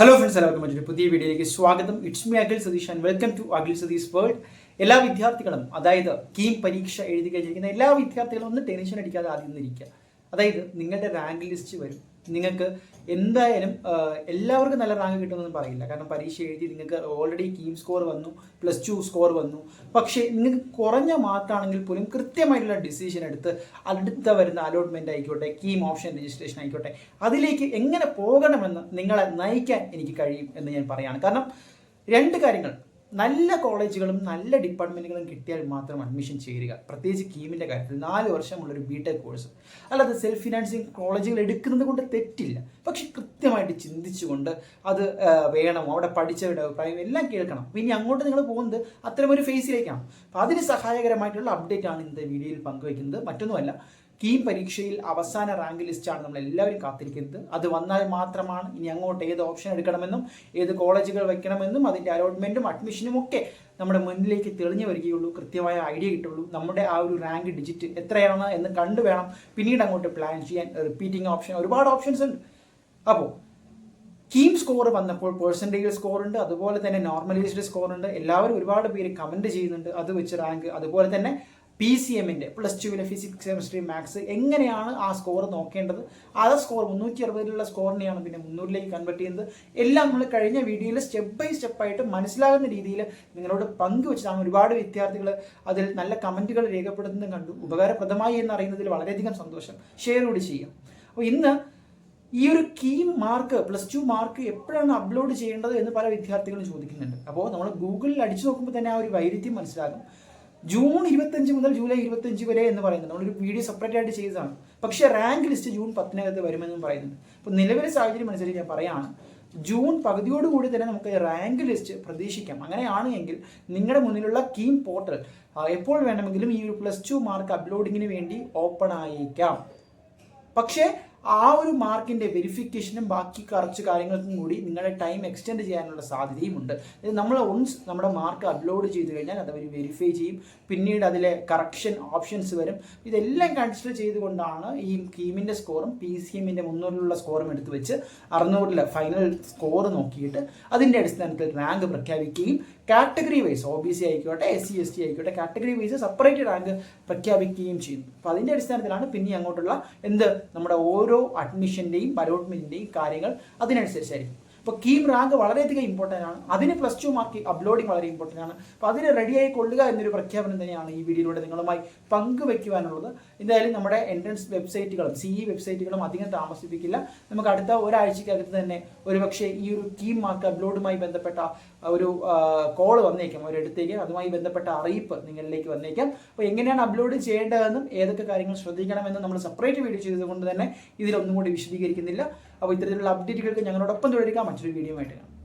Hello friends എല്ലാവർക്കും മറ്റൊരു പുതിയ വീഡിയോയിലേക്ക് സ്വാഗതം. It's me Akhil Satheesh and welcome to Akhil Satheesh world എല്ലാ വിദ്യാർത്ഥികളും അതായത് കീം പരീക്ഷ എഴുതി കഴിഞ്ഞിരിക്കുന്ന എല്ലാ വിദ്യാർത്ഥികളും ഒന്ന് ടെൻഷൻ അടിക്കാതെ ആദ്യം നിന്നിരിക്കുക അതായത് നിങ്ങളുടെ റാങ്ക് ലിസ്റ്റ് വരും. നിങ്ങൾക്ക് എന്തായാലും എല്ലാവർക്കും നല്ല റാങ്ക് കിട്ടുമെന്ന് പറയില്ല. കാരണം പരീക്ഷ എഴുതി നിങ്ങൾക്ക് ഓൾറെഡി കീം സ്കോർ വന്നു പ്ലസ് ടു സ്കോർ വന്നു. പക്ഷേ നിങ്ങൾക്ക് കുറഞ്ഞ മാർക്കാണെങ്കിൽ പോലും കൃത്യമായിട്ടുള്ള ഡിസിഷൻ എടുത്ത് അടുത്ത വരുന്ന അലോട്ട്മെന്റ് ആയിക്കോട്ടെ കീം ഓപ്ഷൻ രജിസ്ട്രേഷൻ ആയിക്കോട്ടെ അതിലേക്ക് എങ്ങനെ പോകണമെന്ന് നിങ്ങളെ നയിക്കാൻ എനിക്ക് കഴിയും എന്ന് ഞാൻ പറയുകയാണ് കാരണം രണ്ട് കാര്യങ്ങൾ. നല്ല കോളേജുകളും നല്ല ഡിപ്പാർട്ട്മെന്റുകളും കിട്ടിയാൽ മാത്രം അഡ്മിഷൻ ചേരുക. പ്രത്യേകിച്ച് കീമിന്റെ കാര്യത്തിൽ നാല് വർഷമുള്ള ഒരു ബിടെക് കോഴ്സ് അല്ലാതെ സെൽഫ് ഫിനാൻസിങ് കോളേജുകൾ എടുക്കുന്നത് കൊണ്ട് തെറ്റില്ല. പക്ഷെ കൃത്യമായിട്ട് ചിന്തിച്ചുകൊണ്ട് അത് വേണം. അവിടെ പഠിച്ചവരുടെ അഭിപ്രായം എല്ലാം കേൾക്കണം. പിന്നെ അങ്ങോട്ട് നിങ്ങൾ പോകുന്നത് അത്തരമൊരു ഫേസിലേക്കാണ് അപ്പോൾ അതിന് സഹായകരമായിട്ടുള്ള അപ്ഡേറ്റ് ആണ് ഇന്നത്തെ വീഡിയോയിൽ പങ്കുവയ്ക്കുന്നത് മറ്റൊന്നുമല്ല കീം പരീക്ഷയിൽ അവസാന റാങ്ക് ലിസ്റ്റാണ് നമ്മൾ എല്ലാവരും കാത്തിരിക്കുന്നത്. അത് വന്നാൽ മാത്രമാണ് ഇനി അങ്ങോട്ട് ഏത് ഓപ്ഷൻ എടുക്കണമെന്നും ഏത് കോളേജുകൾ വെക്കണമെന്നും അതിന്റെ അലോട്ട്മെന്റും അഡ്മിഷനും ഒക്കെ നമ്മുടെ മുന്നിലേക്ക് തെളിഞ്ഞു വരികയുള്ളൂ. കൃത്യമായ ഐഡിയ കിട്ടുള്ളൂ നമ്മുടെ ആ ഒരു റാങ്ക് ഡിജിറ്റ് എത്രയാണ് എന്ന് കണ്ടു വേണം. പിന്നീട് അങ്ങോട്ട് പ്ലാൻ ചെയ്യാൻ റിപ്പീറ്റിംഗ് ഓപ്ഷൻ ഒരുപാട് ഓപ്ഷൻസ് ഉണ്ട്. അപ്പോൾ കീം സ്കോർ വന്നപ്പോൾ പേഴ്സന്റേജ് സ്കോർ ഉണ്ട് അതുപോലെ തന്നെ നോർമലൈസ്ഡ് സ്കോർ ഉണ്ട്. എല്ലാവരും ഒരുപാട് പേര് കമന്റ് ചെയ്യുന്നുണ്ട്. അത് വെച്ച് റാങ്ക് അതുപോലെ തന്നെ പി സി എമ്മിന്റെ പ്ലസ് ടുവിലെ ഫിസിക്സ് കെമിസ്ട്രി മാത്സ് എങ്ങനെയാണ് ആ സ്കോർ നോക്കേണ്ടത്? ആ സ്കോർ മുന്നൂറ്റി അറുപതിലുള്ള സ്കോറിനെയാണ് പിന്നെ മുന്നൂറിലേക്ക് കൺവെർട്ട് ചെയ്യുന്നത്. എല്ലാം നമ്മൾ കഴിഞ്ഞ വീഡിയോയിൽ സ്റ്റെപ്പ് ബൈ സ്റ്റെപ്പായിട്ട് മനസ്സിലാകുന്ന രീതിയിൽ നിങ്ങളോട് പങ്കുവെച്ചതാണ് ഒരുപാട് വിദ്യാർത്ഥികൾ അതിൽ നല്ല കമന്റുകൾ രേഖപ്പെടുത്തുന്നത് കണ്ടു. ഉപകാരപ്രദമായി എന്ന് എന്നറിയുന്നതിൽ വളരെയധികം സന്തോഷം. ഷെയർ കൂടി ചെയ്യാം. അപ്പോൾ ഇന്ന് ഈ ഒരു KEAM mark plus two mark എപ്പോഴാണ് അപ്ലോഡ് ചെയ്യേണ്ടത് എന്ന് പല വിദ്യാർത്ഥികളും ചോദിക്കുന്നുണ്ട്. അപ്പോൾ നമ്മൾ ഗൂഗിളിൽ അടിച്ചു നോക്കുമ്പോൾ തന്നെ ആ ഒരു വൈരുദ്ധ്യം മനസ്സിലാകും. ജൂൺ ഇരുപത്തഞ്ച് മുതൽ ജൂലൈ ഇരുപത്തഞ്ച് വരെ എന്ന് പറയുന്നത്. നമ്മളൊരു വീഡിയോ സെപ്പറേറ്റ് ആയിട്ട് ചെയ്തതാണ്. പക്ഷേ റാങ്ക് ലിസ്റ്റ് ജൂൺ പത്തിനകത്ത് വരുമെന്നും പറയുന്നുണ്ട്. അപ്പോൾ നിലവിലെ സാഹചര്യം അനുസരിച്ച് ഞാൻ പറയാണ്. ജൂൺ പകുതിയോടുകൂടി തന്നെ നമുക്ക് റാങ്ക് ലിസ്റ്റ് പ്രതീക്ഷിക്കാം. അങ്ങനെയാണ് എങ്കിൽ നിങ്ങളുടെ മുന്നിലുള്ള കീം പോർട്ടൽ എപ്പോൾ വേണമെങ്കിലും ഈ ഒരു പ്ലസ് ടു മാർക്ക് അപ്ലോഡിങ്ങിന് വേണ്ടി ഓപ്പൺ ആയേക്കാം. പക്ഷേ ആ ഒരു മാർക്കിന്റെ വെരിഫിക്കേഷനും ബാക്കി കുറച്ച് കാര്യങ്ങൾക്കും കൂടി നിങ്ങളുടെ ടൈം എക്സ്റ്റെൻഡ് ചെയ്യാനുള്ള സാധ്യതയും ഉണ്ട് നമ്മൾ ഒൺസ് നമ്മുടെ മാർക്ക് അപ്ലോഡ് ചെയ്ത് കഴിഞ്ഞാൽ അത് അവർ വെരിഫൈ ചെയ്യും. പിന്നീട് അതിലെ കറക്ഷൻ ഓപ്ഷൻസ് വരും. ഇതെല്ലാം കൺസിഡർ ചെയ്തുകൊണ്ടാണ് ഈ കീമിന്റെ സ്കോറും പി സി എമ്മിന്റെ മുന്നൂറിലുള്ള സ്കോറും എടുത്തു വെച്ച് അറുന്നൂറിലെ ഫൈനൽ സ്കോർ നോക്കിയിട്ട് അതിന്റെ അടിസ്ഥാനത്തിൽ റാങ്ക് പ്രഖ്യാപിക്കുകയും category wise O B C ആയിക്കോട്ടെ എസ് സി എസ് ടി ആയിക്കോട്ടെ കാറ്റഗറി വൈസ് സെപ്പറേറ്റ് റാങ്ക് പ്രഖ്യാപിക്കുകയും ചെയ്യുന്നു. അപ്പോൾ അതിന്റെ അടിസ്ഥാനത്തിലാണ് പിന്നെ അങ്ങോട്ടുള്ള എന്ത്? നമ്മുടെ ഓരോ അഡ്മിഷന്റെയും അലോട്ട്മെന്റിന്റെയും കാര്യങ്ങൾ അതിനനുസരിച്ചായിരിക്കും. അപ്പോൾ കീം റാങ്ക് വളരെയധികം ഇമ്പോർട്ടന്റ് ആണ്. അതിന് പ്ലസ് ടു മാർക്ക് അപ്ലോഡിങ് വളരെ ഇമ്പോർട്ടന്റ് ആണ്. അപ്പോൾ അതിന് റെഡിയായി കൊള്ളുക എന്നൊരു പ്രഖ്യാപനം തന്നെയാണ് ഈ വീഡിയോയിലൂടെ നിങ്ങളുമായി പങ്കുവെക്കുവാനുള്ളത്. എന്തായാലും നമ്മുടെ എൻട്രൻസ് വെബ്സൈറ്റുകളും സി ഇ വെബ്സൈറ്റുകളും അധികം താമസിപ്പിക്കില്ല. നമുക്ക് അടുത്ത ഒരാഴ്ചക്കകത്ത് തന്നെ ഒരുപക്ഷെ ഈ ഒരു കീം മാർക്ക് അപ്ലോഡുമായി ബന്ധപ്പെട്ട ഒരു കോൾ വന്നേക്കാം ഒരിടത്തേക്ക് അതുമായി ബന്ധപ്പെട്ട അറിയിപ്പ് നിങ്ങളിലേക്ക് വന്നേക്കാം. അപ്പോൾ എങ്ങനെയാണ് അപ്ലോഡ് ചെയ്യേണ്ടതെന്നും ഏതൊക്കെ കാര്യങ്ങൾ ശ്രദ്ധിക്കണമെന്നും നമ്മൾ സെപ്പറേറ്റ് വീഡിയോ ചെയ്തതുകൊണ്ട് തന്നെ ഇതിലൊന്നും കൂടി വിശദീകരിക്കുന്നില്ല. അപ്പോൾ ഇത്തരത്തിലുള്ള അപ്ഡേറ്റുകൾക്ക് ഞങ്ങളോടൊപ്പം തുടരുക. മറ്റൊരു വീഡിയോ ആയിട്ട് കാണാം.